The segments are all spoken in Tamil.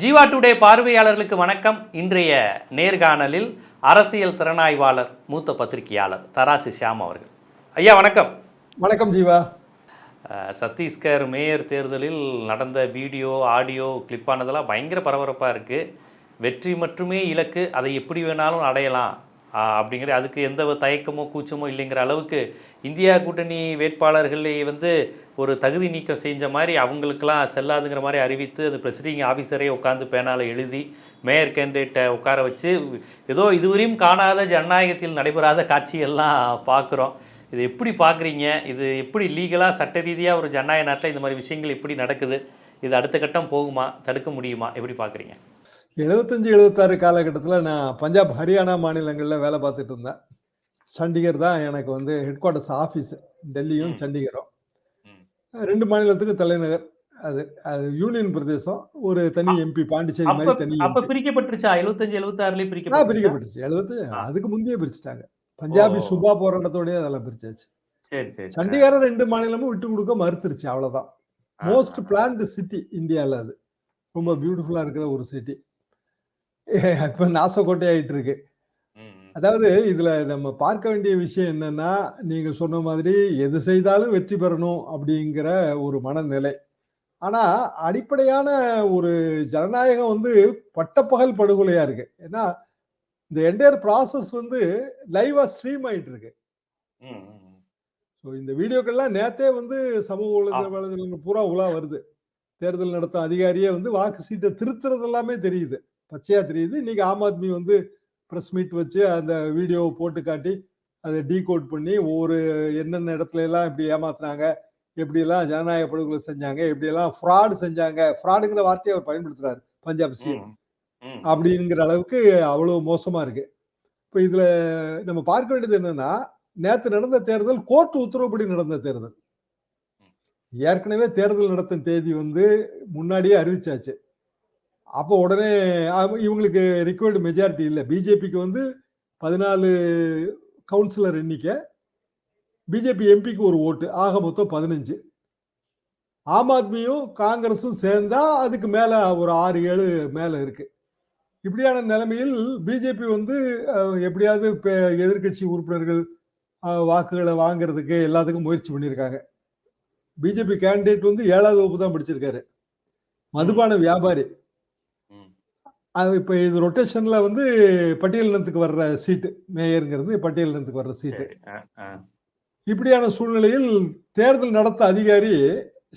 ஜீவா டுடே பார்வையாளர்களுக்கு வணக்கம். இன்றைய நேர்காணலில் அரசியல் திறனாய்வாளர் மூத்த பத்திரிகையாளர் தராசு ஷியாம் அவர்கள். ஐயா வணக்கம். வணக்கம் ஜீவா. சத்தீஸ்கர் மேயர் தேர்தலில் நடந்த வீடியோ ஆடியோ கிளிப்பானதெல்லாம் பயங்கர பரபரப்பாக இருக்குது வெற்றி மட்டுமே இலக்கு. அதை எப்படி வேணாலும் அடையலாம். அப்படிங்கிற அதுக்கு எந்த தயக்கமோ கூச்சமோ இல்லைங்கிற அளவுக்கு இந்தியா கூட்டணி வேட்பாளர்களை வந்து ஒரு தகுதி நீக்கம் செஞ்ச மாதிரி அவங்களுக்கெல்லாம் செல்லாதுங்கிற மாதிரி அறிவித்து அது ப்ரெசிடிங் ஆஃபீஸரே உட்காந்து பேனால எழுதி மேயர் கேண்டிடேட்டை உட்கார வச்சு ஏதோ இதுவரையும் காணாத ஜனநாயகத்தில் நடைபெறாத காட்சியெல்லாம் பார்க்குறோம். இது எப்படி பார்க்குறீங்க? இது எப்படி லீகலாக சட்ட ரீதியாக ஒரு ஜனநாயக நாட்டில் இந்த மாதிரி விஷயங்கள் எப்படி நடக்குது? இது அடுத்த கட்டம் போகுமா? தடுக்க முடியுமா? எப்படி பார்க்குறீங்க? எழுபத்தஞ்சு எழுபத்தாறு காலகட்டத்தில் நான் பஞ்சாப் ஹரியானா மாநிலங்களில் வேலை பார்த்துட்டு இருந்தேன். சண்டிகர் தான் எனக்கு வந்து ஹெட் குவார்ட்டர்ஸ் ஆஃபீஸ் டெல்லியும். சண்டிகரும். ரெண்டு மாநிலத்துக்கு தலைநகர். அது அது யூனியன் பிரதேசம் ஒரு தனி எம்பி பாண்டிச்சேரி மாதிரி தனி அப்ப MP. பிரிக்கப்பட்டுச்சா எழுபத்தஞ்சு எழுபத்தாறுலயே பிரிக்கப்பட்டு பிரிக்கப்பட்டுச்சு எழுபத்து. அதுக்கு முந்தையே பிரிச்சுட்டாங்க. பஞ்சாபி. சுபா போராட்டத்தோடய அதெல்லாம் பிரிச்சாச்சு. சண்டிகரை ரெண்டு மாநிலமும் விட்டு கொடுக்க மறுத்துருச்சு அவ்வளவுதான். மோஸ்ட் பிளான்டு சிட்டி இந்தியாவில் அது. ரொம்ப பியூட்டிஃபுல்லா இருக்கிற ஒரு சிட்டி இப்போ நாசக்கோட்டை ஆயிட்டு இருக்கு. அதாவது இதுல நம்ம பார்க்க வேண்டிய விஷயம் என்னன்னா நீங்க சொன்ன மாதிரி எது செய்தாலும் வெற்றி பெறணும் அப்படிங்கிற ஒரு மனநிலை ஆனா அடிப்படையான ஒரு ஜனநாயகம் வந்து பட்டப்பகல் படுகொலையா இருக்கு ஏன்னா இந்த என்டையர் ப்ராசஸ் வந்து லைவா ஸ்ட்ரீம் ஆயிட்டு இருக்கு. ஸோ இந்த வீடியோக்கள்லாம் நேத்தே வந்து சமூக ஆ. வலைதளங்கள் பூரா உலா வருது தேர்தல் நடத்தும் அதிகாரியே வந்து வாக்கு சீட்டை திருத்துறது எல்லாமே தெரியுது பச்சையா தெரியுது. இன்னைக்கு ஆம் ஆத்மி வந்து ப்ரெஸ் மீட் வச்சு அந்த வீடியோவை போட்டு காட்டி அதை டீகோட் பண்ணி ஒவ்வொரு என்னென்ன இடத்துல எல்லாம் இப்படி ஏமாத்துனாங்க எப்படி எல்லாம் ஜனநாயக படுகொலை செஞ்சாங்க எப்படி எல்லாம் ஃப்ராடு செஞ்சாங்க ஃப்ராடுங்கிற வார்த்தையை அவர் பயன்படுத்துறாரு பஞ்சாப் சிஎம். அப்படிங்கிற அளவுக்கு அவ்வளவு மோசமா இருக்கு. இப்போ இதுல நம்ம பார்க்க வேண்டியது என்னன்னா நேத்து நடந்த தேர்தல் கோர்ட் உத்தரவுப்படி நடந்த தேர்தல். ஏற்கனவே தேர்தல் நடத்தும் தேதி வந்து முன்னாடியே அறிவிச்சாச்சு. அப்போ உடனே இவங்களுக்கு ரிக்வயர்டு மெஜாரிட்டி இல்லை. பிஜேபிக்கு வந்து பதினாலு கவுன்சிலர் எண்ணிக்கை. பிஜேபி எம்பிக்கு ஒரு ஓட்டு. ஆக மொத்தம் பதினஞ்சு. ஆம் ஆத்மியும் காங்கிரஸும் சேர்ந்தா அதுக்கு மேல ஒரு ஆறு ஏழு மேல இருக்கு. இப்படியான நிலைமையில் பிஜேபி வந்து எப்படியாவது எதிர்கட்சி உறுப்பினர்கள் வாக்குகளை வாங்குறதுக்கு எல்லாத்துக்கும் முயற்சி பண்ணியிருக்காங்க. பிஜேபி கேண்டிடேட் வந்து ஏழாவது வகுப்பு தான் படிச்சிருக்காரு. மதுபான வியாபாரி. அது இப்போ இது ரொட்டேஷன்ல வந்து பட்டியலினத்துக்கு வர்ற சீட்டு மேயருங்கிறது பட்டியலினத்துக்கு வர்ற சீட்டு. இப்படியான சூழ்நிலையில் தேர்தல் நடத்த அதிகாரி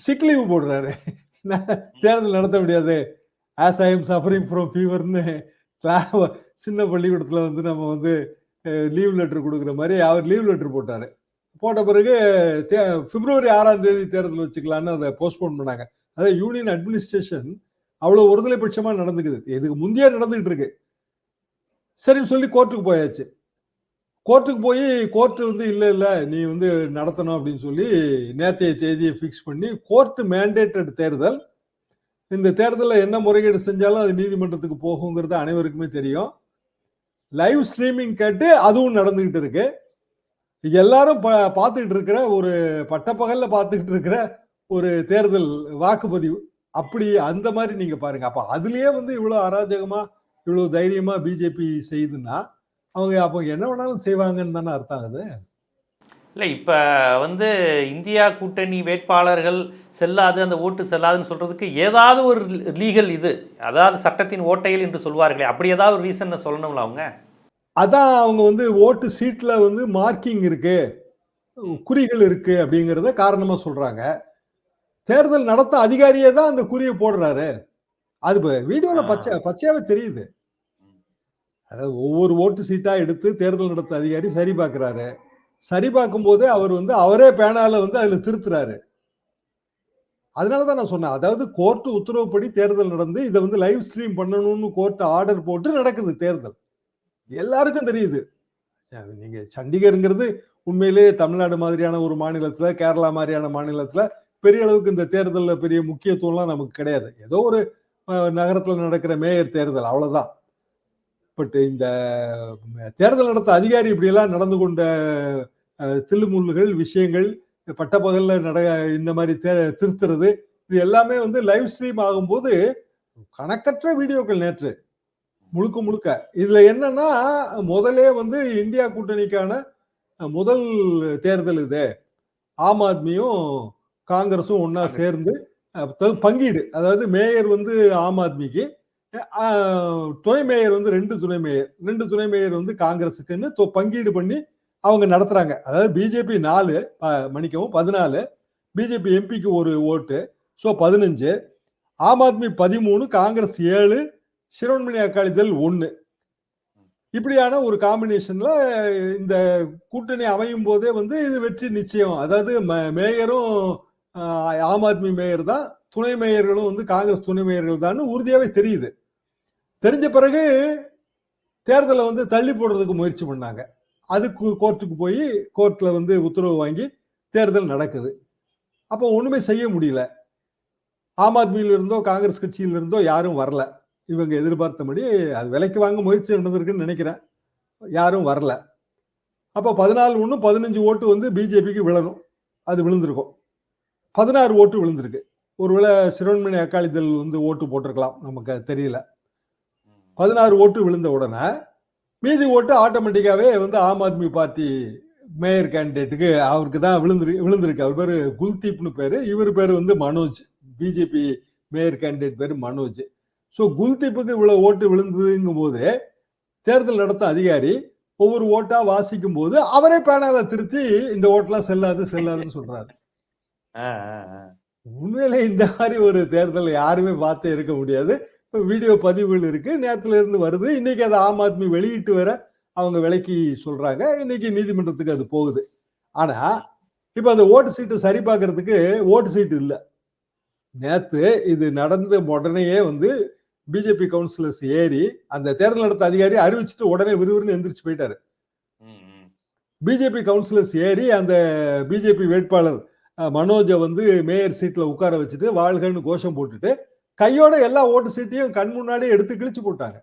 சிக் லீவ் போடுறாரு. தேர்தல் நடத்த முடியாது. As I am suffering from ஃபீவர்னு சின்ன பள்ளிக்கூடத்தில் வந்து நம்ம வந்து லீவ் லெட்டர் கொடுக்குற மாதிரி அவர் லீவ் லெட்டர் போட்டாரு. போட்ட பிறகு பிப்ரவரி ஆறாம் தேதி தேர்தல் வச்சுக்கலான்னு அதை போஸ்ட்போன் பண்ணாங்க. அதாவது யூனியன் அட்மினிஸ்ட்ரேஷன் அவ்வளோ ஒருதலை பட்சமா நடந்துக்குது. இதுக்கு முந்தைய நடந்துகிட்டு இருக்கு சரின்னு சொல்லி கோர்ட்டுக்கு போயாச்சு. கோர்ட்டுக்கு போய் கோர்ட்டு வந்து இல்லை இல்லை நீ வந்து நடத்தணும் அப்படின்னு சொல்லி நேற்றைய தேதியை ஃபிக்ஸ் பண்ணி கோர்ட்டு மேண்டேட்டட் தேர்தல். இந்த தேர்தலில் என்ன முறைகேடு செஞ்சாலும் அது நீதிமன்றத்துக்கு போகுங்கிறது அனைவருக்குமே தெரியும். லைவ் ஸ்ட்ரீமிங் கேட்டு அதுவும் நடந்துகிட்டு இருக்கு எல்லாரும் பார்த்துக்கிட்டு இருக்கிற ஒரு பட்டப்பகலில் பார்த்துக்கிட்டு இருக்கிற ஒரு தேர்தல் வாக்குப்பதிவு. அப்படி அந்த மாதிரி நீங்க பாருங்க. அப்ப அதுலயே வந்து இவ்வளவு அராஜகமா இவ்வளவு தைரியமா பிஜேபி செய்யுதுன்னா அவங்க அப்போ என்ன வேணாலும் செய்வாங்கன்னு தானே அர்த்தம் அது? இல்லை இப்போ வந்து இந்தியா கூட்டணி வேட்பாளர்கள் செல்லாது அந்த ஓட்டு செல்லாதுன்னு சொல்கிறதுக்கு ஏதாவது ஒரு லீகல் இது. அதாவது சட்டத்தின் ஓட்டைகள் என்று சொல்வார்களே அப்படி ஏதாவது ஒரு ரீசன் சொல்லணும்ல அவங்க? அதான் அவங்க வந்து ஓட்டு சீட்ல வந்து மார்க்கிங் இருக்கு குறிகள் இருக்கு அப்படிங்கறத காரணமா சொல்றாங்க. தேர்தல் நடத்த அதிகாரியே தான் அந்த குறியை போடுறாரு. அது வீடியோல. பச்சை பச்சையாவே தெரியுது. அதாவது ஒவ்வொரு ஓட்டு சீட்டா எடுத்து தேர்தல் நடத்த அதிகாரி சரி பார்க்கறாரு சரி பார்க்கும் போதே அவர் வந்து அவரே பேனால வந்து அதுல திருத்துறாரு. அதனாலதான் நான் சொன்னேன். அதாவது கோர்ட் உத்தரவுப்படி தேர்தல் நடந்து இதை வந்து லைவ் ஸ்ட்ரீம் பண்ணணும்னு கோர்ட் ஆர்டர் போட்டு நடக்குது தேர்தல். எல்லாருக்கும் தெரியுது. நீங்க சண்டிகருங்கிறது உண்மையிலேயே தமிழ்நாடு மாதிரியான ஒரு மாநிலத்துல கேரளா மாதிரியான மாநிலத்துல பெரிய அளவுக்கு இந்த தேர்தலில் பெரிய முக்கியத்துவம்லாம் நமக்கு கிடையாது. ஏதோ ஒரு நகரத்தில் நடக்கிற மேயர் தேர்தல் அவ்வளோதான் பட் இந்த தேர்தல் நடத்த அதிகாரி இப்படியெல்லாம் நடந்து கொண்ட அஹ், தில்லுமுல்லுகள் விஷயங்கள் பட்டப்பகலில் நட இந்த மாதிரி தே- திருத்துறது இது எல்லாமே வந்து லைவ் ஸ்ட்ரீம் ஆகும்போது கணக்கற்ற வீடியோக்கள் நேற்று முழுக்க முழுக்க. இதுல என்னன்னா முதலே வந்து இந்தியா கூட்டணிக்கான முதல் தேர்தல் இது. ஆம் ஆத்மியும் காங்கிரஸும் ஒன்னா. சேர்ந்து பங்கீடு. அதாவது மேயர் வந்து ஆம் ஆத்மிக்கு துணை மேயர் வந்து ரெண்டு துணை மேயர். ரெண்டு துணை மேயர் வந்து காங்கிரஸுக்குன்னு தொ- பங்கீடு பண்ணி அவங்க நடத்துறாங்க. அதாவது பிஜேபி நாலு அஹ், மன்னிக்கவும் பதினாலு பிஜேபி எம்பிக்கு ஒரு ஓட்டு ஸோ பதினஞ்சு ஆம் ஆத்மி பதிமூணு காங்கிரஸ் ஏழு சிரோன்மணி அகாலிதள் ஒன்று இப்படியான ஒரு காம்பினேஷன்ல இந்த கூட்டணி அமையும் போதே வந்து இது வெற்றி நிச்சயம். அதாவது மேயரும் ஆம் ஆத்மி மேயர் தான். துணை மேயர்களும் வந்து காங்கிரஸ் துணை மேயர்கள் தான். உறுதியாகவே தெரியுது. தெரிஞ்ச பிறகு தேர்தலை வந்து தள்ளி போடுறதுக்கு முயற்சி பண்ணாங்க. அதுக்கு கோர்ட்டுக்கு போய் கோர்ட்டில் வந்து உத்தரவு வாங்கி தேர்தல் நடக்குது. அப்போ ஒன்றுமே செய்ய முடியல. ஆம் ஆத்மியிலிருந்தோ காங்கிரஸ் கட்சியிலிருந்தோ யாரும் வரல. இவங்க எதிர்பார்த்தபடி அது விலைக்கு வாங்க முயற்சி நடந்திருக்குன்னு நினைக்கிறேன். யாரும் வரல. அப்போ பதினாலு ஒன்று பதினஞ்சு ஓட்டு வந்து பிஜேபிக்கு விழணும். அது விழுந்திருக்கும். பதினாறு ஓட்டு விழுந்திருக்கு. ஒருவேளை சிறுவன்மணி அகாலிதள் வந்து ஓட்டு போட்டிருக்கலாம் நமக்கு தெரியல. பதினாறு ஓட்டு விழுந்த உடனே மீதி ஓட்டு ஆட்டோமேட்டிக்காவே வந்து ஆம் ஆத்மி பார்ட்டி மேயர் கேண்டிடேட்டுக்கு அவருக்கு தான் விழுந்துரு விழுந்திருக்கு. அவர் பேர் குல்தீப்னு பேர் இவர் பேர் வந்து மனோஜ். பிஜேபி மேயர் கேண்டிடேட் பேர் மனோஜ். ஸோ குல்தீப்புக்கு இவ்வளோ ஓட்டு விழுந்ததுங்கும் போது தேர்தல் நடத்த அதிகாரி ஒவ்வொரு ஓட்டாக வாசிக்கும் போது அவரே பேனால திருத்தி இந்த ஓட்டெல்லாம் செல்லாது செல்லாதுன்னு சொல்கிறாரு உண்மையிலே இந்த மாதிரி ஒரு தேர்தல் யாருமே பார்த்தே இருக்க முடியாது. வீடியோ பதிவுகள் இருக்கு. நேரத்துல இருந்து வருது. இன்னைக்கு அதை ஆம் ஆத்மி வெளியிட்டு வர அவங்க விலைக்கு சொல்றாங்க. இன்னைக்கு நீதிமன்றத்துக்கு அது போகுது. ஆனா இப்ப அந்த ஓட்டு சீட்டு சரி பார்க்கறதுக்கு ஓட்டு சீட்டு இல்ல. நேத்து இது நடந்த உடனேயே வந்து பிஜேபி கவுன்சிலர்ஸ் ஏறி அந்த தேர்தல் நடத்த அதிகாரி அறிவிச்சுட்டு உடனே விறுவிறுன்னு எந்திரிச்சு போயிட்டாரு. பிஜேபி கவுன்சிலர்ஸ் ஏறி அந்த பிஜேபி வேட்பாளர் மனோஜை வந்து மேயர் சீட்டில் உட்கார வச்சுட்டு வாழ்கன்னு கோஷம் போட்டுட்டு கையோட எல்லா ஓட்டு சீட்டையும் கண் முன்னாடி எடுத்து கிழிச்சு போட்டாங்க.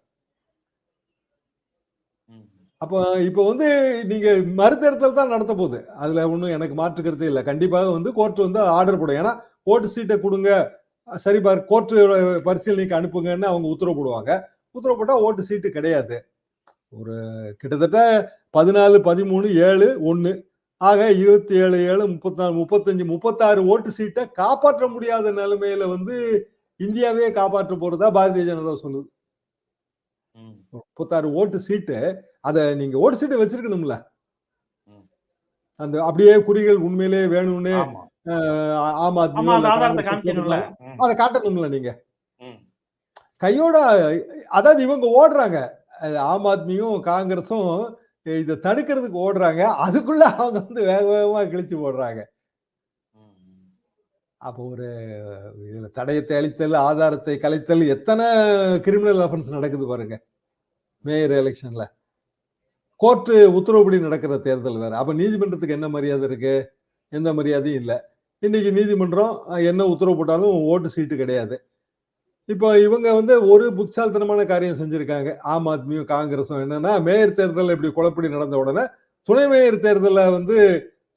அப்போ இப்போ வந்து நீங்க மறுதேர்தல் தான் நடத்த போகுது. அதுல ஒன்றும் எனக்கு மாற்று இல்லை. கண்டிப்பாக வந்து கோர்ட் வந்து ஆர்டர் போடும். ஏன்னா ஓட்டு சீட்டை கொடுங்க. சரி பார் கோர்ட் பரிசீலனைக்கு அனுப்புங்கன்னு அவங்க உத்தரவு போடுவாங்க. உத்தரவு போட்டால் ஓட்டு சீட்டு கிடையாது. ஒரு கிட்டத்தட்ட பதினாலு பதிமூணு ஏழு ஒன்று ஆக இருபத்தி ஏழு ஏழு முப்பத்தாறு முப்பத்தஞ்சு முப்பத்தாறு ஓட்டு சீட்டை காப்பாற்ற முடியாத நிலைமையில வந்து இந்தியாவே காப்பாற்ற போறதா பாரதிய ஜனதா சொல்லுது. முப்பத்தாறு ஓட்டு சீட்டு அதை நீங்க ஓட்டு சீட்டு வச்சிருக்கணும்ல. அந்த அப்படியே குறிகள் உண்மையிலே வேணும்னு ஆமா. அஹ், ஆம் ஆமா ஆத்மியோ அந்த இல்ல ஆதாரத்தை காங்கிரஸோ காமிக்கணும்ல. போட்டிருந்தாலும் ம், அதை காட்டணும்ல நீங்க. கையோட அதாவது இவங்க ஓடுறாங்க. ஆம் ஆத்மியும் காங்கிரஸும் இதை தடுக்கிறதுக்கு ஓடுறாங்க. அதுக்குள்ள அவங்க வந்து வேக வேகமா கிழிச்சு போடுறாங்க. அப்போ ஒரு இதுல தடயத்தை அழித்தல் ஆதாரத்தை கலைத்தல் எத்தனை கிரிமினல் அஃபென்ஸ் நடக்குது பாருங்க. மேயர் எலெக்ஷன்ல கோர்ட்டு உத்தரவுப்படி நடக்கிற தேர்தல் வேற. அப்ப நீதிமன்றத்துக்கு என்ன மரியாதை இருக்கு? எந்த மரியாதையும் இல்லை. இன்னைக்கு நீதிமன்றம் என்ன உத்தரவு போட்டாலும் ஓட்டு சீட்டு கிடையாது. இப்போ இவங்க வந்து ஒரு புத்தால்தனமான காரியம் செஞ்சிருக்காங்க. ஆம் ஆத்மியும் காங்கிரஸும் என்னன்னா மேயர் தேர்தல் இப்படி குழப்படி நடந்த உடனே துணை மேயர் தேர்தலில் வந்து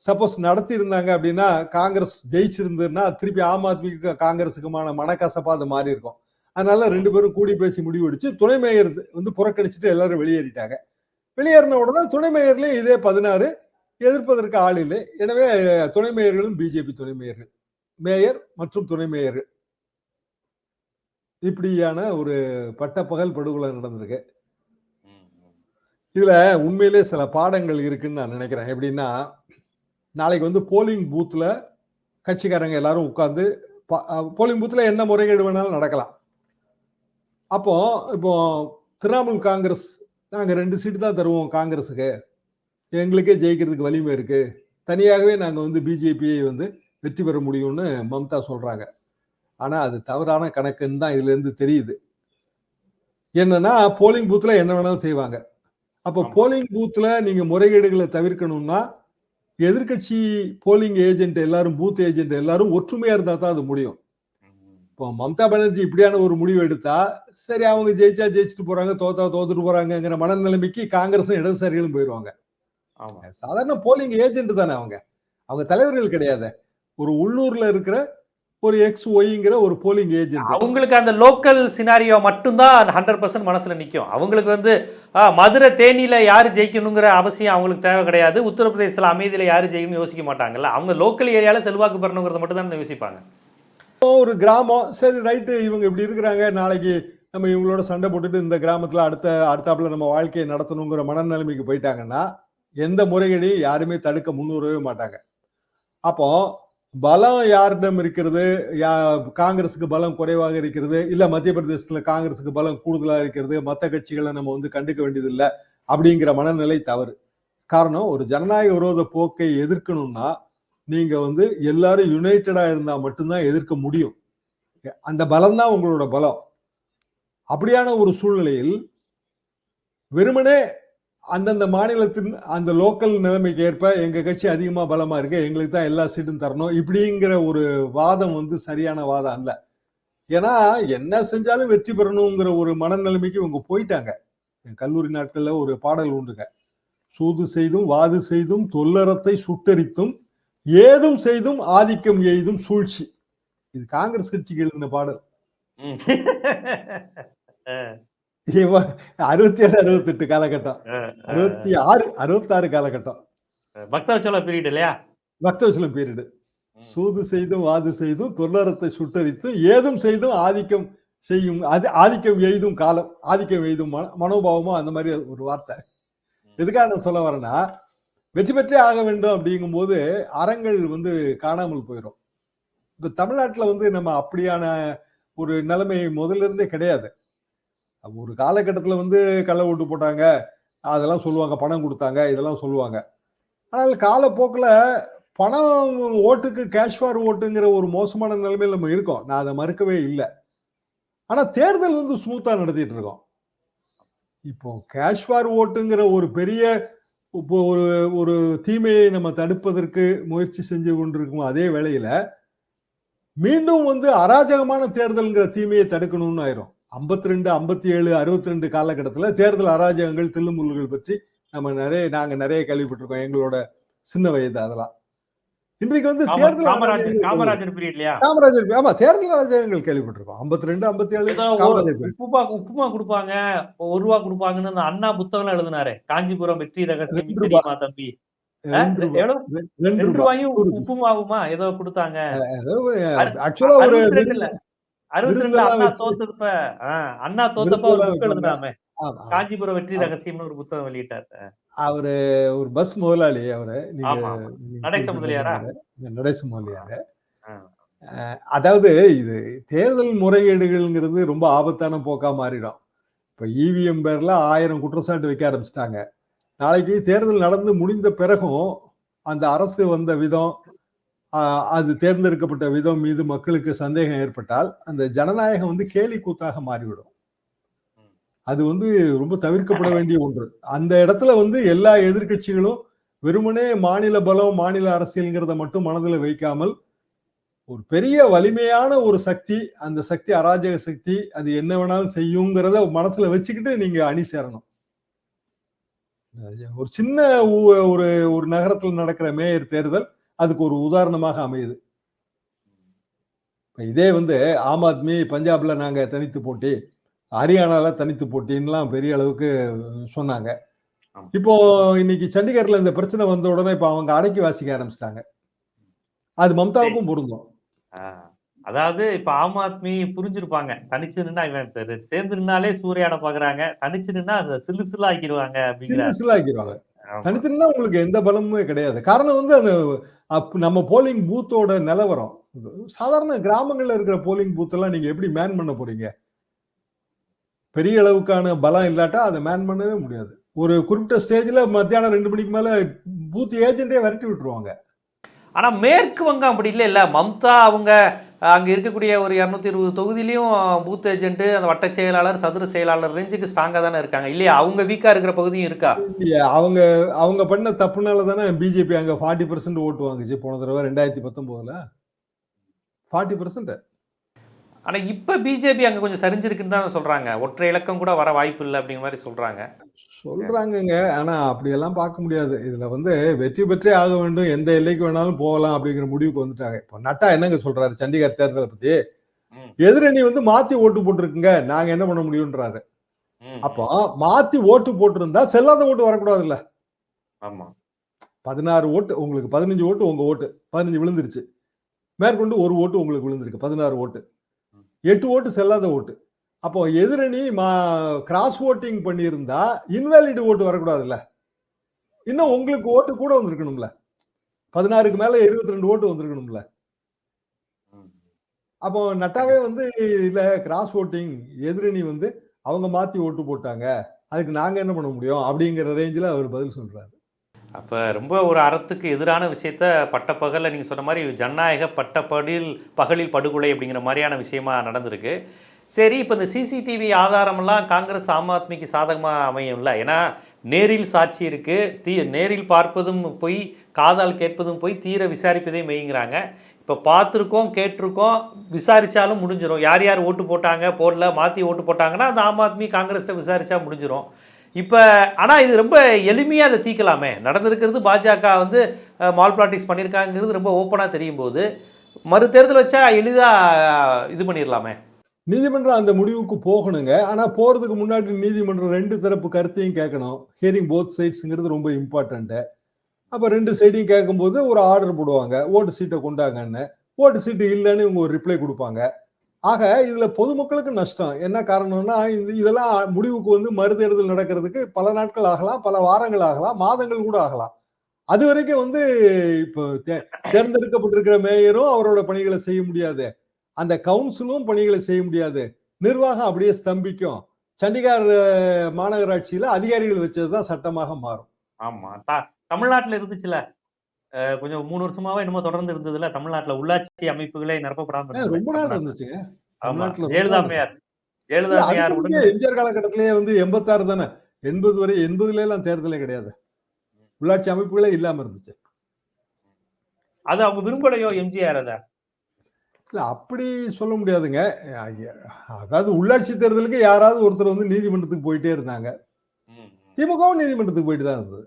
சப்போஸ் நடத்தி இருந்தாங்க அப்படின்னா காங்கிரஸ் ஜெயிச்சிருந்ததுன்னா திருப்பி ஆம் ஆத்மிக்கு காங்கிரஸுக்குமான மனக்கசப்பா அது மாறி இருக்கும் அதனால ரெண்டு பேரும் கூடி பேசி முடிவெடுச்சு துணை மேயர் வந்து புறக்கணிச்சுட்டு எல்லாரும் வெளியேறிட்டாங்க. வெளியேறின உடனே துணை மேயர்லயும் இதே பதினாறு எதிர்ப்பதற்கு ஆள் இல்லை. எனவே துணை மேயர்களும் பிஜேபி துணை மேயர்கள். மேயர் மற்றும் துணை மேயர்கள். இப்படியான ஒரு பட்டப்பகல் படுகொலை நடந்திருக்கு. இதுல உண்மையிலே சில பாடங்கள் இருக்குன்னு நான் நினைக்கிறேன். எப்படின்னா நாளைக்கு வந்து போலிங் பூத்ல கட்சிக்காரங்க எல்லாரும் உட்கார்ந்து போலிங் பூத்ல என்ன முறைகேடு வேணாலும் நடக்கலாம். அப்போ இப்போ திரிணாமுல் காங்கிரஸ் நாங்க ரெண்டு சீட்டு தான் தருவோம் காங்கிரஸுக்கு. எங்களுக்கே ஜெயிக்கிறதுக்கு வலிமை இருக்கு. தனியாகவே நாங்க வந்து பிஜேபியை வந்து வெற்றி பெற முடியும்னு மம்தா சொல்றாங்க. ஆனா அது தவறான கணக்குன்னு தான் இதுல இருந்து தெரியுது. என்னன்னா போலிங் பூத்ல என்ன வேணாலும் செய்வாங்க. அப்போ. போலிங் பூத்ல நீங்க முறைகேடுகளை தவிர்க்கணும்னா எதிர்க்கட்சி போலிங் ஏஜென்ட் எல்லாரும் பூத் ஏஜென்ட் எல்லாரும் ஒற்றுமையா இருந்தா தான் அது முடியும். இப்போ மம்தா பானர்ஜி இப்படியான ஒரு முடிவு எடுத்தா சரி அவங்க ஜெயிச்சா ஜெயிச்சுட்டு போறாங்க தோத்தா தோத்துட்டு போறாங்கங்கிற மனநிலைமைக்கு காங்கிரஸும் இடதுசாரிகளும் போயிடுவாங்க சாதாரண போலிங் ஏஜென்ட் தானே அவங்க. அவங்க தலைவர்கள் கிடையாது. ஒரு உள்ளூர்ல இருக்கிற ஒரு எக்ஸ் ஒய்ங்கிற ஒரு போலிங் ஏஜென்ட் அவங்களுக்கு அந்த லோக்கல் சினாரியோ மட்டும்தான் ஹண்ட்ரட் பர்சன்ட் மனசுல நிற்கும் அவங்களுக்கு வந்து மதுரை தேனியில யார் ஜெயிக்கணுங்கிற அவசியம் அவங்களுக்கு தேவை கிடையாது. உத்தரப்பிரதேசத்தில் அமைதியில யார் ஜெயிக்கணும்னு யோசிக்க மாட்டாங்கல்ல. அவங்க லோக்கல் ஏரியால செல்வாக்கு பெறணுங்கிறத மட்டும் தான் யோசிப்பாங்க. ஒரு கிராமம் சரி ரைட்டு இவங்க இப்படி இருக்கிறாங்க நாளைக்கு நம்ம இவங்களோட சண்டை போட்டுட்டு இந்த கிராமத்துல அடுத்த அடுத்தாப்புல நம்ம வாழ்க்கையை நடத்தணுங்கிற மனநிலைமைக்கு போயிட்டாங்கன்னா எந்த முறைகளையும் யாருமே தடுக்க முன்வரவே மாட்டாங்க. அப்போ பலம் யாரிடம் இருக்கிறது? யா- காங்கிரஸுக்கு பலம் குறைவாக இருக்கிறது. இல்ல மத்திய பிரதேசத்துல காங்கிரஸுக்கு பலம் கூடுதலாக இருக்கிறது. மற்ற கட்சிகளை நம்ம வந்து கண்டுக்க வேண்டியதில்லை அப்படிங்கிற மனநிலை தவறு. காரணம் ஒரு ஜனநாயக விரோத போக்கை எதிர்க்கணும்னா நீங்க வந்து எல்லாரும் யுனைடடா இருந்தா மட்டும்தான் எதிர்க்க முடியும். அந்த பலம் தான் உங்களோட பலம். அப்படியான ஒரு சூழ்நிலையில் வெறுமனே அந்தந்த மாநிலத்தின் அந்த லோக்கல் நிலைமைக்கு ஏற்ப எங்க கட்சி அதிகமா பலமா இருக்கு. எங்களுக்கு தான் எல்லா சீட்டும் தரணும். இப்படிங்கிற ஒரு வாதம் வந்து சரியான வாதம் அல்ல. ஏன்னா என்ன செஞ்சாலும் வெற்றி பெறணுங்கிற ஒரு மனநிலைமைக்கு இவங்க போயிட்டாங்க. என் கல்லூரி நாட்களில் ஒரு பாடல் உண்டுங்க சூது செய்தும் வாது செய்தும் தொல்லறத்தை சுட்டரித்தும் ஏதும் செய்தும் ஆதிக்கம் எய்தும் சூழ்ச்சி. இது காங்கிரஸ் கட்சிக்கு எழுதின பாடல். அறுபத்தி ஏழு அறுபத்தி எட்டு காலகட்டம். அறுபத்தி ஆறு அறுபத்தி ஆறு காலகட்டம். அஹ், பக்தவச்சோள பீரியட் இல்லையா? பக்தவசலம் பீரியடு சூது செய்தும் வாது செய்தும் தொல்லறத்தை சுட்டரித்து ஏதும் செய்தும் ஆதிக்கம் செய்யும் அது ஆதிக்கம் எய்தும் காலம் ஆதிக்கம் எய்தும் மன மனோபாவமும் அந்த மாதிரி ஒரு வார்த்தை. எதுக்காக நான் சொல்ல வரேன்னா வெற்றி பெற்றே ஆக வேண்டும் அப்படிங்கும்போது அறங்கள் வந்து காணாமல் போயிடும் இப்ப தமிழ்நாட்டுல வந்து நம்ம அப்படியான ஒரு நிலைமை முதல்ல இருந்தே கிடையாது. ஒரு காலகட்டத்தில் வந்து கள்ள ஓட்டு போட்டாங்க அதெல்லாம் சொல்லுவாங்க பணம் கொடுத்தாங்க இதெல்லாம் சொல்லுவாங்க. ஆனால் காலப்போக்கில் பணம் ஓட்டுக்கு கேஷ் ஃபார் ஓட்டுங்கிற ஒரு மோசமான நிலைமையில் நம்ம இருக்கோம். நான் அதை மறுக்கவே இல்லை. ஆனால் தேர்தல் வந்து ஸ்மூத்தாக நடத்திட்டு இருக்கோம். இப்போ கேஷ் ஃபார் ஓட்டுங்கிற ஒரு பெரிய இப்போ ஒரு ஒரு தீமையை நம்ம தடுப்பதற்கு முயற்சி செஞ்சு கொண்டிருக்கும் அதே வேளையில் மீண்டும் வந்து அராஜகமான தேர்தல்ங்கிற தீமையை தடுக்கணும்னு ஆயிரும். ஐம்பத்தி ரெண்டு ஐம்பத்தி ஏழு அறுபத்தி ரெண்டு காலகட்டத்துல தேர்தல் அராஜகங்கள் தில்லுமுல்லுகள் பற்றி நம்ம நிறைய நாங்க நிறைய கேள்விப்பட்டிருக்கோம். எங்களோட சின்ன வயது அதெல்லாம். இன்றைக்கு வந்து தேர்தல் காமராஜர் ஆமா தேர்தல் அராஜகங்கள் கேள்விப்பட்டிருக்கோம். ஐம்பத்தி ரெண்டு ஐம்பத்தி ஏழு காமராஜர். உப்புமா உப்புமா கொடுப்பாங்க. ஒரு ரூபா கொடுப்பாங்கன்னு அந்த அண்ணா புத்தகம் எழுதினாரு. காஞ்சிபுரம் வெற்றி ரகசியம் தம்பி ரெண்டு ரூபாயும் உப்புமாவுமா? ஏதோ கொடுத்தாங்க. ஆக்சுவலா ஒரு அறுபத்தி ரெண்டுல அண்ணா தோத்தப்ப அண்ணா தோத்தப்ப ஒரு புக். எழுதினாமே. காஞ்சிபுரம் வெற்றி. ரகசியம்னு ஒரு புத்தகம் வெளியிட்டார். அவரு ஒரு பஸ் முதலாளி அவரு. நடேச முதலியாரா? நடேச முதலியாரு. அதாவது இது தேர்தல் முறைகேடுகள்ங்கிறது ரொம்ப ஆபத்தான போக்கா மாறிடும். இப்ப இவிஎம் பேர்ல ஆயிரம் குற்றச்சாட்டு வைக்க ஆரம்பிச்சிட்டாங்க. நாளைக்கு தேர்தல் நடந்து முடிந்த பிறகும் அந்த அரசு வந்த விதம் அது தேர்ந்தெடுக்கப்பட்ட விதம் மீது மக்களுக்கு சந்தேகம் ஏற்பட்டால் அந்த ஜனநாயகம் வந்து கேலி கூத்தாக மாறிவிடும். அது வந்து ரொம்ப தவிர்க்கப்பட வேண்டிய ஒன்று. அந்த இடத்துல வந்து எல்லா எதிர்க்கட்சிகளும் வெறுமனே மாநில பலம் மாநில அரசியல்ங்கிறத மட்டும் மனதில் வைக்காமல் ஒரு பெரிய வலிமையான ஒரு சக்தி அந்த சக்தி அராஜக சக்தி அது என்ன வேணாலும் செய்யுங்கிறத மனசுல வச்சுக்கிட்டு நீங்க அணி சேரணும். ஒரு சின்ன ஊ- ஒரு ஒரு நகரத்தில் நடக்கிற மேயர் தேர்தல் அதுக்கு ஒரு உதாரணமாக அமையுது இதே வந்து ஆம் ஆத்மி பஞ்சாப்ல நாங்க தனித்து போட்டி ஹரியானால தனித்து போட்டின்லாம் பெரிய அளவுக்கு சொன்னாங்க. இப்போ இன்னைக்கு சண்டிகர்ல இந்த பிரச்சனை வந்த உடனே இப்ப அவங்க அடக்கி வாசிக்க ஆரம்பிச்சிட்டாங்க அது மம்தாவுக்கும் பொருந்தும். அதாவது இப்ப ஆம் ஆத்மி புரிஞ்சிருப்பாங்க தனிச்சு நின்னா இவன் சேர்ந்து நின்னாலே சூறையாட பாக்குறாங்க தனிச்சு நின்னா அதை சில்லு சில்லா ஆக்கிடுவாங்க அப்படிங்கிற சில்லாக்கிடுவாங்க. தனித்துன்னா உங்களுக்கு எந்த பலமுமே கிடையாது. காரணம் வந்து அந்த நம்ம போலிங் பூத்தோட நிலவரம். சாதாரண கிராமங்கள்ல இருக்கிற போலிங் பூத் எல்லாம் நீங்க எப்படி மேன் பண்ண போறீங்க? பெரிய அளவுக்கான பலம் இல்லாட்டா அதை மேன் பண்ணவே முடியாது. ஒரு குறிப்பிட்ட ஸ்டேஜ்ல மத்தியானம் ரெண்டு மணிக்கு மேல பூத் ஏஜென்டே விரட்டி விட்டுருவாங்க. ஆனா மேற்கு வங்கம் அப்படி இல்லை இல்ல மம்தா அவங்க அங்கே இருக்கக்கூடிய ஒரு இரநூத்தி இருபது தொகுதியிலையும் பூத் ஏஜென்ட் அந்த வட்ட செயலாளர் சதுர செயலாளர் ரேஞ்சுக்கு ஸ்ட்ராங்காக தானே இருக்காங்க. இல்லையா? அவங்க வீக்காக இருக்கிற பகுதியும் இருக்கா? அவங்க அவங்க பண்ண தப்புனால தானே பிஜேபி அங்கே ஃபார்ட்டி பர்சன்ட் ஓட்டு வாங்குச்சு. போன தடவை ரெண்டாயிரத்தி பத்தொம்போதில். ஃபார்ட்டி பர்சன்ட் ஆனா இப்ப பிஜேபி அங்க கொஞ்சம் சரிஞ்சிருக்குன்னு தான் சொல்றாங்க. ஒற்றை இலக்கம் கூட வர வாய்ப்பு இல்லை அப்படிங்கிற மாதிரி சொல்றாங்க. சொல்றாங்கங்க. ஆனா அப்படியெல்லாம் பார்க்க முடியாது. இதுல வந்து வெற்றி பெற்றே ஆக வேண்டும். எந்த எல்லைக்கு வேணாலும் போகலாம் அப்படிங்கிற முடிவுக்கு வந்துட்டாங்க. இப்போ நட்டா என்னங்க சொல்றாரு சண்டிகர் தேர்தலை பத்தி? ம். எதிரணி வந்து மாத்தி ஓட்டு போட்டிருக்குங்க. நாங்க என்ன பண்ண முடியும்ன்றாரு. அப்போ மாத்தி ஓட்டு போட்டிருந்தா செல்லாத ஓட்டு வரக்கூடாதுல்ல? ஆமா. பதினாறு ஓட்டு உங்களுக்கு பதினஞ்சு ஓட்டு உங்க ஓட்டு. பதினஞ்சு விழுந்துருச்சு. மேற்கொண்டு ஒரு ஓட்டு உங்களுக்கு விழுந்திருக்கு. பதினாறு ஓட்டு. எட்டு ஓட்டு செல்லாத ஓட்டு. அப்போ எதிரணி மா கிராஸ் ஓட்டிங் பண்ணியிருந்தா இன்வாலிட் ஓட்டு வரக்கூடாதுல்ல? இன்னும் உங்களுக்கு ஓட்டு கூட வந்திருக்கணும்ல? பதினாறுக்கு மேல இருபத்தி ரெண்டு ஓட்டு வந்திருக்கணும்ல? அப்போ நட்டாவே வந்து இல்ல கிராஸ் ஓட்டிங் எதிரணி வந்து அவங்க மாத்தி ஓட்டு போட்டாங்க. அதுக்கு நாங்க என்ன பண்ண முடியும்? அப்படிங்கிற ரேஞ்சில் அவர் பதில் சொல்றாரு. அப்போ ரொம்ப ஒரு அறத்துக்கு எதிரான விஷயத்த பட்டப்பகலில் நீங்கள் சொன்ன மாதிரி ஜனநாயக பட்டப்படில் பகலில் படுகொலை அப்படிங்கிற மாதிரியான விஷயமா நடந்திருக்கு. சரி இப்போ இந்த சிசிடிவி ஆதாரமெல்லாம் காங்கிரஸ் ஆம் ஆத்மிக்கு சாதகமாக அமையும்ல. ஏன்னா நேரில் சாட்சி இருக்குது தீ நேரில் பார்ப்பதும் போய் காதால் கேட்பதும் போய் தீர விசாரிப்பதே மெய்ங்கிறாங்க இப்போ பார்த்துருக்கோம் கேட்டிருக்கோம் விசாரித்தாலும் முடிஞ்சிடும் யார் யார் ஓட்டு போட்டாங்க போடல மாற்றி ஓட்டு போட்டாங்கன்னா அந்த ஆம் ஆத்மி காங்கிரஸில் விசாரிச்சா முடிஞ்சிடும் இப்போ ஆனால் இது ரொம்ப எளிமையாக அதை தீர்க்கலாமே நடந்திருக்கிறது பாஜக வந்து மால் பிளாட்டிக்ஸ் பண்ணியிருக்காங்கிறது ரொம்ப ஓப்பனாக தெரியும் போது மறுதேர்தல் வச்சா எளிதாக இது பண்ணிடலாமே நீதிமன்றம் அந்த முடிவுக்கு போகணுங்க. ஆனால் போகிறதுக்கு முன்னாடி நீதிமன்றம் ரெண்டு தரப்பு கருத்தையும் கேட்கணும். ஹியரிங் போத் சைட்ஸுங்கிறது ரொம்ப இம்பார்ட்டண்ட்டு அப்போ ரெண்டு சைடையும் கேட்கும்போது ஒரு ஆர்டர் போடுவாங்க. ஓட்டு சீட்டை கொண்டாங்கன்னு. ஓட்டு சீட்டு இல்லைன்னு இவங்க ஒரு ரிப்ளை கொடுப்பாங்க. ஆக இதுல பொதுமக்களுக்கு நஷ்டம். என்ன காரணம்னா இது இதெல்லாம் முடிவுக்கு வந்து மறுதேர்தல் நடக்கிறதுக்கு பல நாட்கள் ஆகலாம் பல வாரங்கள் ஆகலாம் மாதங்கள் கூட ஆகலாம். அது வரைக்கும் வந்து இப்போ தே- தேர்ந்தெடுக்கப்பட்டிருக்கிற மேயரும் அவரோட பணிகளை செய்ய முடியாது. அந்த கவுன்சிலும் பணிகளை செய்ய முடியாது. நிர்வாகம் அப்படியே ஸ்தம்பிக்கும். சண்டிகார் மாநகராட்சியில அதிகாரிகள் வச்சதுதான் சட்டமாக மாறும். ஆமா. தமிழ்நாட்டுல இருந்துச்சுல? கொஞ்சம் மூணு வருஷமாவே என்னமோ தொடர்ந்து இருந்ததுல தமிழ்நாட்டில் உள்ளாட்சி அமைப்புகளே நிரப்பப்படாமல் ஏன், ரொம்ப நாள் இருந்துச்சுங்க. ஆமா. தமிழ்நாட்டுல ரொம்ப ஜெயலலிதா நாள் அம்மையார் இல்ல, ஜெயலலிதா அதுக்கு அம்மையார் முந்தைய உடன் எம்ஜிஆர் காலகட்டத்திலேயே வந்து எண்பத்தாறு தானே? எண்பது வரை எண்பதுல எல்லாம் தேர்தலே கிடையாது. உள்ளாட்சி அமைப்புகளே இல்லாம இருந்துச்சு. அது அவங்க விரும்பலையோ எம்ஜிஆர் அதை? இல்ல அப்படி சொல்ல முடியாதுங்க. அதாவது உள்ளாட்சி தேர்தலுக்கு யாராவது ஒருத்தர் வந்து நீதிமன்றத்துக்கு போயிட்டே இருந்தாங்க. திமுகவும் நீதிமன்றத்துக்கு போயிட்டு தான் இருந்தது.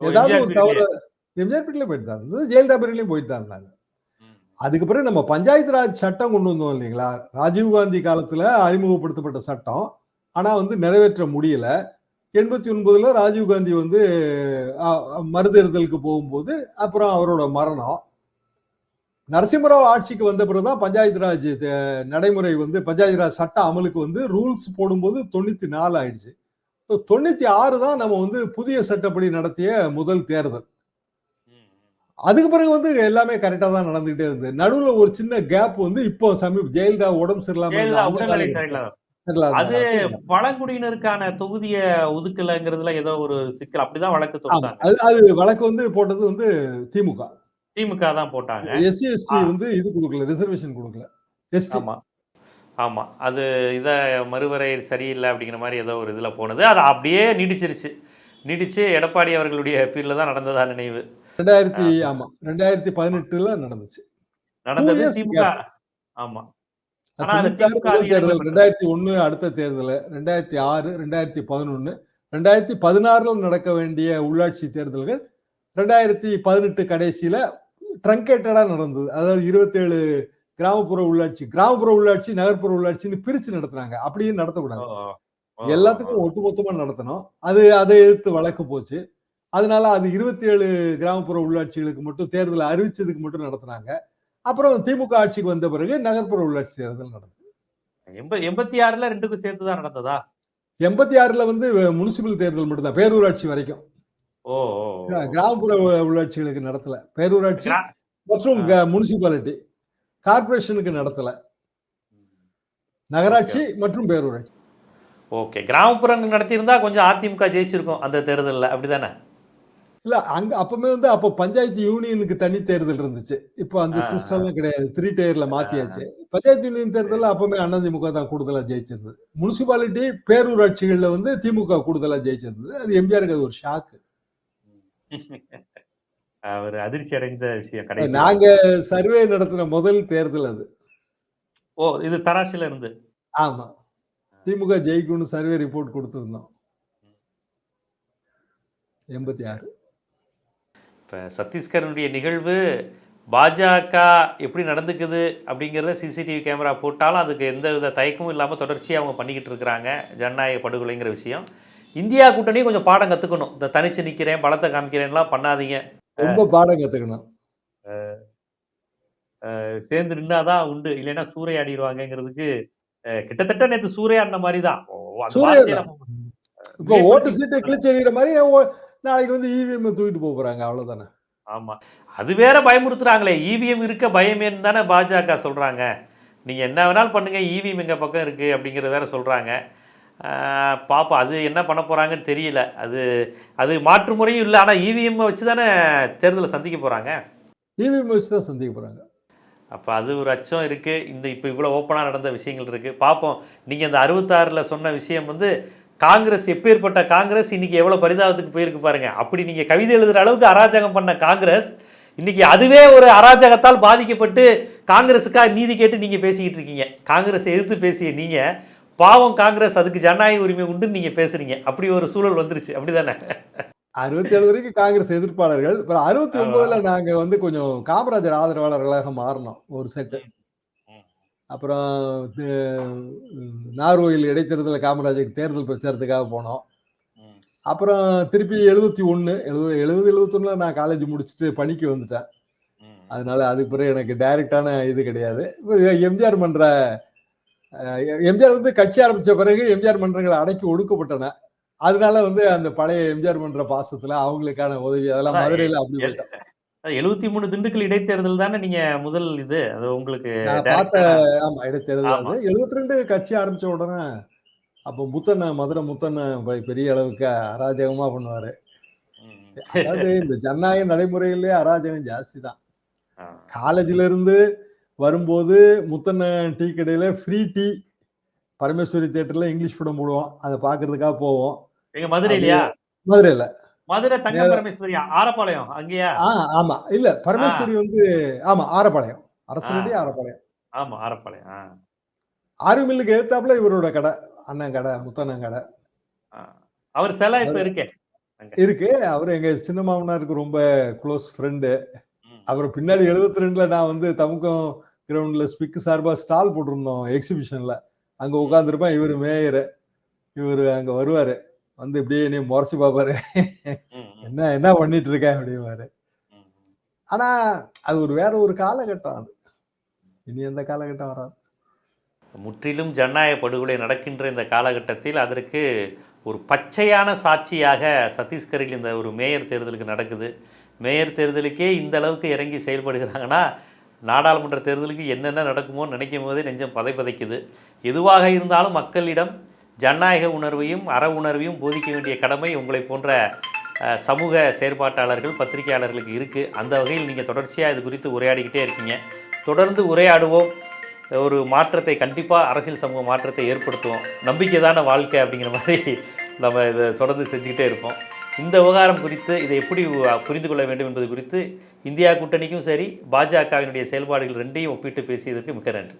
ஏதாவது ஒரு தவறு எம்ஜிஆர் பீட்ல போயிட்டு தான் இருந்தது ஜெயலலிதா பீரியட்லயும் போயிட்டு தான் இருந்தாங்க. அதுக்கு பிறகு நம்ம பஞ்சாயத்து ராஜ் சட்டம் கொண்டு வந்தோம் இல்லைங்களா? ராஜீவ் காந்தி காலத்துல அறிமுகப்படுத்தப்பட்ட சட்டம். ஆனா வந்து நிறைவேற்ற முடியல. எண்பத்தி ஒன்பதுல ராஜீவ் காந்தி வந்து மறுதேர்தலுக்கு போகும்போது அப்புறம் அவரோட மரணம். நரசிம்மராவ் ஆட்சிக்கு வந்த பிறகுதான் பஞ்சாயத்து ராஜ் தே- நடைமுறை வந்து பஞ்சாயத்து ராஜ் சட்ட அமலுக்கு வந்து ரூல்ஸ் போடும்போது தொண்ணூத்தி நாலு ஆயிடுச்சு. தொண்ணூத்தி ஆறு தான் நம்ம வந்து புதிய சட்டப்படி நடத்திய முதல் தேர்தல். அதுக்கு பிறகு வந்து எல்லாமே கரெக்டா தான் நடந்துகிட்டே இருந்தது. நடுவுல ஒரு சின்ன கேப் வந்து இப்போ சமீப ஜெயலலிதா உடம்பு சரியில்லாம அது. பழங்குடியினருக்கான தொகுதியை ஒதுக்கலைங்கிறதுல ஏதோ ஒரு சிக்கல். அப்படிதான் வழக்கு தொடுத்தாங்க. அது வழக்கு வந்து போட்டது வந்து திமுக. திமுக தான் போட்டாங்க. SC ST. வந்து இது கொடுக்கல ரிசர்வேஷன் கொடுக்கல. எஸ்டி ஆமா. ஆமா. அது இதை மறுவரை சரியில்லை அப்படிங்கிற மாதிரி ஏதோ ஒரு இதுல போனது. அது அப்படியே நீடிச்சிருச்சு. நீடிச்சு எடப்பாடி அவர்களுடைய பீரியட்ல தான் நடந்ததா நினைவு. ரெண்டாயிரத்தி ஆமா. ரெண்டாயிரத்தி பதினெட்டுல நடந்துச்சு. ஆமா. தேர்தல். ரெண்டாயிரத்தி ஒண்ணு அடுத்த தேர்தல் ரெண்டாயிரத்தி ஆறு ரெண்டாயிரத்தி பதினொன்னு ரெண்டாயிரத்தி பதினாறுல நடக்க வேண்டிய உள்ளாட்சி தேர்தல்கள் ரெண்டாயிரத்தி பதினெட்டு கடைசியில ட்ரங்கேட்டடா நடந்தது. அதாவது இருபத்தேழு கிராமப்புற உள்ளாட்சி கிராமப்புற உள்ளாட்சி நகர்ப்புற உள்ளாட்சின்னு பிரிச்சு நடத்துனாங்க. அப்படியும் நடத்தக்கூடாது. எல்லாத்துக்கும் ஒட்டுமொத்தமா நடத்தணும். அது அதை எதிர்த்து வழக்கு போச்சு. அதனால அது இருபத்தி ஏழு கிராமப்புற உள்ளாட்சிகளுக்கு மட்டும் தேர்தல் அறிவிச்சதுக்கு மட்டும் நடத்துனாங்க. அப்புறம் திமுக ஆட்சிக்கு வந்த பிறகு நகர்ப்புற உள்ளாட்சி தேர்தல் நடந்தது. எண்ப- எண்பத்தி ஆறுல ரெண்டுக்கும் சேர்த்து தான் நடந்ததா? எண்பத்தி ஆறுல வந்து முனிசிபல் தேர்தல் மட்டும்தான் பேரூராட்சி வரைக்கும். கிராமப்புற உள்ளாட்சிகளுக்கு நடத்தல. பேரூராட்சி மற்றும் முனிசிபாலிட்டி. கார்பரேஷனுக்கு நடத்தல. நகராட்சி மற்றும் பேரூராட்சி. ஓகே கிராமப்புறங்கள் நடத்தியிருந்தா கொஞ்சம் அதிமுக ஜெயிச்சிருக்கும் அந்த தேர்தல்ல அப்படிதானே? இல்ல அங்க அப்பவுமே வந்து அப்போ பஞ்சாயத்து யூனியனுக்கு தனி தேர்தல் இருந்துச்சு. இப்போ அந்த ஆ, சிஸ்டம்லாம் கிடையாது. த்ரீ டயர்ல மாத்தியாச்சு. பஞ்சாயத்து யூனியன் தேர்தல்ல அப்பவுமே அதிமுக தான் கூடுதலா ஜெயிச்சிருந்தது. முனிசிபாலிட்டி பேரூராட்சிகள்ல வந்து திமுக கூடுதலா ஜெயிச்சிருந்தது. அது எம்ஜிஆருக்கு அது ஒரு ஷாக்கு அவர் அதிர்ச்சி அடைந்த விஷயம் கடைசி. நாங்க சர்வே நடத்தின முதல் தேர்தல் அது. ஓ இது தராசில இருந்து. ஆமா. திமுக ஜெயிக்கும்னு சர்வே ரிப்போர்ட் கொடுத்துருந்தோம். எண்பத்தி ஆறு. இப்போ சத்தீஸ்கரனுடைய நிகழ்வு பாஜக எப்படி நடந்துக்குது அப்படிங்கிறத சிசிடிவி கேமரா போட்டாலும் அதுக்கு எந்த வித தயக்கமும் இல்லாமல் தொடர்ச்சியாக அவங்க பண்ணிக்கிட்டு இருக்கிறாங்க. ஜனநாயக படுகொலைங்கிற விஷயம். இந்தியா கூட்டணி கொஞ்சம் பாடம் கற்றுக்கணும் இந்த தனிச்சு நிற்கிறேன் பலத்தை காமிக்கிறேன்லாம் பண்ணாதீங்க. ரொம்ப பாடம் கத்துக்கணும். சேர்ந்து நின்னாதான் உண்டு. இல்லைன்னா சூறையாடிடுவாங்கங்கிறதுக்கு அஹ், கிட்டத்தட்ட நேற்று சூறையாடின மாதிரி தான். இப்போ ஓட்டு சீட்டை கிழிச்செறிகிற மாதிரி நாளைக்கு வந்து இவிஎம் தூக்கிட்டு போக போறாங்க அவ்வளவுதானே? ஆமா. அது வேற பயமுறுத்துறாங்களே. இவிஎம் இருக்க பயமேன்னு தானே பாஜக சொல்றாங்க. நீங்க என்ன வேணாலும் பண்ணுங்க இவிஎம் எங்க பக்கம் இருக்கு அப்படிங்கிறத வேற சொல்றாங்க. ஆஹ் பாப்போம் அது என்ன பண்ண போறாங்கன்னு தெரியல. அது அது மாற்று முறையும் இல்லை. ஆனால் இவிஎம் வச்சு தானே தேர்தலை சந்திக்க போறாங்க. இவிஎம் வச்சு தான் சந்திக்க போறாங்க. அப்போ அது ஒரு அச்சம் இருக்குது இந்த இப்போ இவ்வளோ ஓப்பனாக நடந்த விஷயங்கள் இருக்குது பார்ப்போம் நீங்கள் இந்த அறுபத்தாறில் சொன்ன விஷயம் வந்து காங்கிரஸ் எப்பேற்பட்ட காங்கிரஸ் இன்னைக்கு எவ்வளோ பரிதாபத்துக்கு போயிருக்கு பாருங்க. அப்படி நீங்கள் கவிதை எழுதுகிற அளவுக்கு அராஜகம் பண்ண காங்கிரஸ் இன்னைக்கு அதுவே ஒரு அராஜகத்தால் பாதிக்கப்பட்டு காங்கிரஸுக்காக நீதி கேட்டு நீங்கள் பேசிக்கிட்டு இருக்கீங்க. காங்கிரஸை எதிர்த்து பேசிய நீங்கள் பாவம் காங்கிரஸ் அதுக்கு ஜனநாயக உரிமை உண்டுன்னு நீங்கள் பேசுறீங்க. அப்படி ஒரு சூழல் வந்துருச்சு. அப்படிதானே? அறுபத்தி ஏழு வரைக்கும் காங்கிரஸ் எதிர்ப்பாளர்கள். அப்புறம் அறுபத்தி ஒன்பதுல நாங்க வந்து கொஞ்சம் காமராஜர் ஆதரவாளர்களாக மாறினோம் ஒரு செட்டு அப்புறம் நார்வேயில் இடைத்தேர்தலில் காமராஜர் தேர்தல் பிரச்சாரத்துக்காக போனோம். அப்புறம் திருப்பி எழுபத்தி ஒன்று எழுபது எழுபது எழுபத்தொன்னுல நான் காலேஜ் முடிச்சுட்டு பணிக்கு வந்துட்டேன். அதனால அதுக்கு பிறகு எனக்கு டைரக்டான இது கிடையாது. எம்ஜிஆர் மன்ற எம்ஜிஆர் வந்து கட்சி ஆரம்பிச்ச பிறகு எம்ஜிஆர் மன்றங்கள் அடக்கி ஒடுக்கப்பட்டன. அதனால வந்து அந்த பழைய எம்ஜிஆர் மன்ற பாசத்துல அவங்களுக்கான உதவி அதெல்லாம் மதுரையில அப்படி எழுபத்தி மூணு திண்டுக்கல் இடைத்தேர்தல் தானே நீங்கள் முதல் இது? அது உங்களுக்கு பார்த்த ஆமா இடைத்தேர்தல் எழுபத்தி ரெண்டு கட்சி ஆரம்பிச்ச உடனே அப்போ முத்தண்ண மதுரை முத்தண்ண பெ- பெரிய அளவுக்கு அராஜகமா பண்ணுவாரு. அதாவது இந்த ஜனநாயக நடைமுறையிலே அராஜகம் ஜாஸ்தி தான். காலேஜ்ல இருந்து வரும்போது முத்தண்ண டீ கடையில ஃப்ரீ டீ பரமேஸ்வரி தியேட்டர்ல இங்கிலீஷ் படம் போடுவோம். அதை பார்க்கறதுக்காக போவோம். எங்க மதுரையிலயா? மதுரையில. மதுரை தங்க பரமேஸ்வரி ஆரப்பாளையம் அங்கேயா? ஆமா. இல்ல பரமேஸ்வரி வந்து ஆமா ஆரப்பாளையம். அரசனடி ஆ. ஆரப்பாளையம். ஆமா ஆரப்பாளையம் ஆ. ஆறு மில்லுக்கு எதிர்த்தாப்புல இவரோட கடை அண்ணன் கடை முத்தண்ணன் கடை. அவர் சிலை இப்ப இருக்கே? இருக்கு. அவர் எங்க சின்ன மாமனாருக்கு ரொம்ப க்ளோஸ் ஃப்ரெண்டு. அப்புறம் பின்னாடி எழுபத்தி ரெண்டுல நான் வந்து தமுக்கம் கிரவுண்ட்ல ஸ்பிக் சார்பா ஸ்டால் போட்டிருந்தோம் எக்ஸிபிஷன்ல அங்க உட்காந்துருப்பேன் இவர் மேயர். இவர் அங்க வருவாரு. வந்து இப்படியே என்னைய முறைச்சு பார்ப்பாரு. என்ன என்ன பண்ணிட்டு இருக்க அப்படிவாரு ம். ஆனா அது ஒரு வேற ஒரு காலகட்டம் அது. இனி எந்த காலகட்டம் வராது. முற்றிலும் ஜனநாயக படுகொலை நடக்கின்ற இந்த காலகட்டத்தில் அதற்கு ஒரு பச்சையான சாட்சியாக சத்தீஸ்கரில் இந்த ஒரு மேயர் தேர்தலுக்கு நடக்குது. மேயர் தேர்தலுக்கே இந்த அளவுக்கு இறங்கி செயல்படுகிறாங்கன்னா நாடாளுமன்ற தேர்தலுக்கு என்னென்ன நடக்குமோன்னு நினைக்கும் போதே நெஞ்சம் பதை பதைக்குது எதுவாக இருந்தாலும் மக்களிடம் ஜனநாயக உணர்வையும் அற உணர்வையும் போதிக்க வேண்டிய கடமை உங்களை போன்ற சமூக செயற்பாட்டாளர்கள் பத்திரிகையாளர்களுக்கு இருக்குது அந்த வகையில் நீங்கள் தொடர்ச்சியாக இது குறித்து உரையாடிக்கிட்டே இருக்கீங்க. தொடர்ந்து உரையாடுவோம். ஒரு மாற்றத்தை கண்டிப்பாக அரசியல் சமூக மாற்றத்தை ஏற்படுத்துவோம். நம்பிக்கைதான வாழ்க்கை அப்படிங்கிற மாதிரி நம்ம இதை தொடர்ந்து செஞ்சுக்கிட்டே இருப்போம். இந்த விவகாரம் குறித்து இதை எப்படி புரிந்து கொள்ள வேண்டும் என்பது குறித்து இந்தியா கூட்டணிக்கும் சரி பாஜகவினுடைய செயல்பாடுகள் ரெண்டையும் ஒப்பிட்டு பேசியதற்கு மிக்க நன்றி.